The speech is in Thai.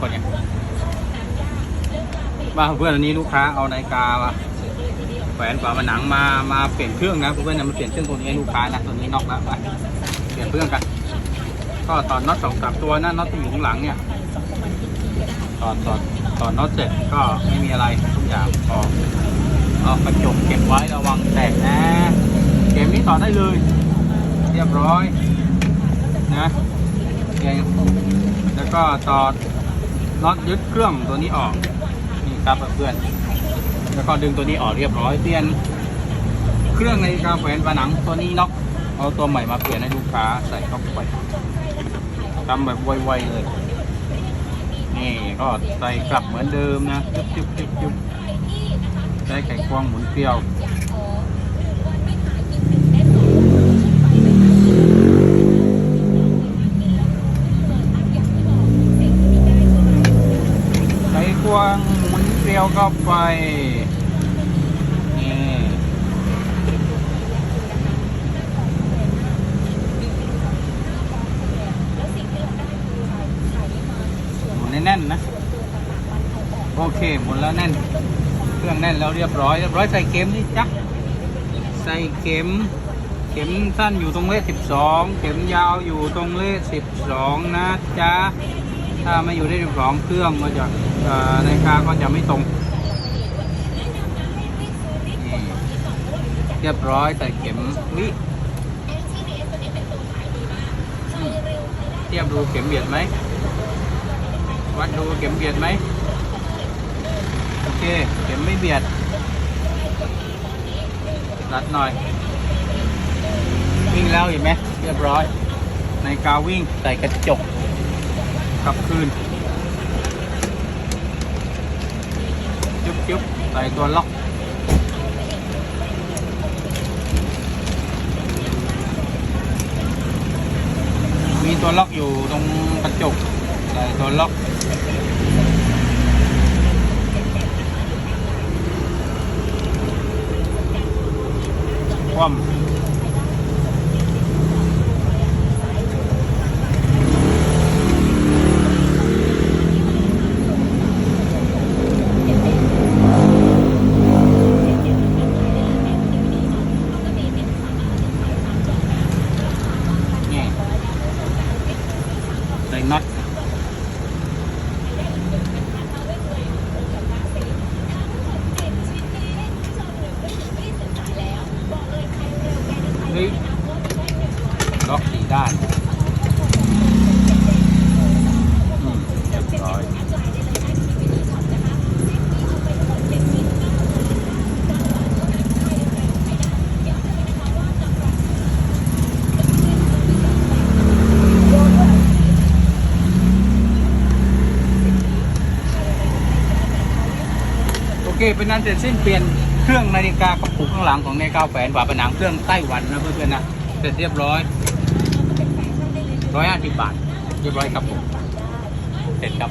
ก่อนเนี่ยว่าเพื่อนอันนี้ลูกค้าเอานาฬิกามาแขวนฝาผนังมามาเปลี่ยนเครื่องนะเพื่อนนะมาเปลี่ยนเครื่องตัวนี้ให้ลูกค้านะตัวนี้น็อกแล้วไปเปลี่ยนเครื่องกัน ก็ตอนน็อตสองสามตัวนะน็อตที่อยู่ข้างหลังเนี่ยตอนตอนตอนน็อตเสร็จก็ไม่มีอะไรทุกอย่างพอเอากระจกเก็บไว้ระวังแตกนะเกมนี้ต่อได้เลย เรียบร้อยนะเองแล้วก็ต่อ น็อตยึดเครื่องตัวนี้ออกนี่ครับเพื่อนแล้วก็ดึงตัวนี้ออกเรียบร้อยเปลี่ยน เครื่องในการแขวนผนังตัวนี้น็อกเอาตัวใหม่มาเปลี่ยนให้ลูกค้าใส่เข้าไปทำแบบไวๆเลย นี่ก็ใส่กลับเหมือนเดิมนะจุ๊บจุ๊บจุ๊บจุ๊บใช้ไขควงหมุนเกลียว วงหมุนเกลียวเข้าไปนี่หมุนแน่นนะ โอเคหมุนแล้วแน่น เครื่องแน่นแล้วเรียบร้อยเรียบร้อยใส่เข็มนี่จักใส่เข็ม เข็มสั้นอยู่ตรงเลข12เข็มยาวอยู่ตรงเลข12นะจ๊ะถ้าไม่อยู่ได้12เครื่องก็จะ นาฬิกาก็จะไม่ตรงเรียบร้อยใส่เข็มวิเทียบดูเข็มเบียดไหมวัดดูเข็มเบียดไหมโอเค เข็มไม่เบียดรัดหน่อย วิ่งแล้วเห็นไหมเรียบร้อย ในกาวิ่งใส่กระจกกลับคืน จุ๊บจุ๊บใส่ตัวล็อกมีตัวล็อกอยู่ตรงกระจกใส่ตัวล็อกคว่ำนี่ ใส่น็อตเฮ้ยล็อกสี่ด้านอืมเรียบร้อยโอเค เป็นนั้นเสร็จสิ้นเปลี่ยนเครื่องนาฬิกากระปุกข้างหลังของนาฬิกาแฝนฝาผนังเครื่องไต้หวันนะเพื่อนๆนะเสร็จเรียบร้อยร้อยห้าสิบบาทเรียบร้อยครับผมเสร็จครับ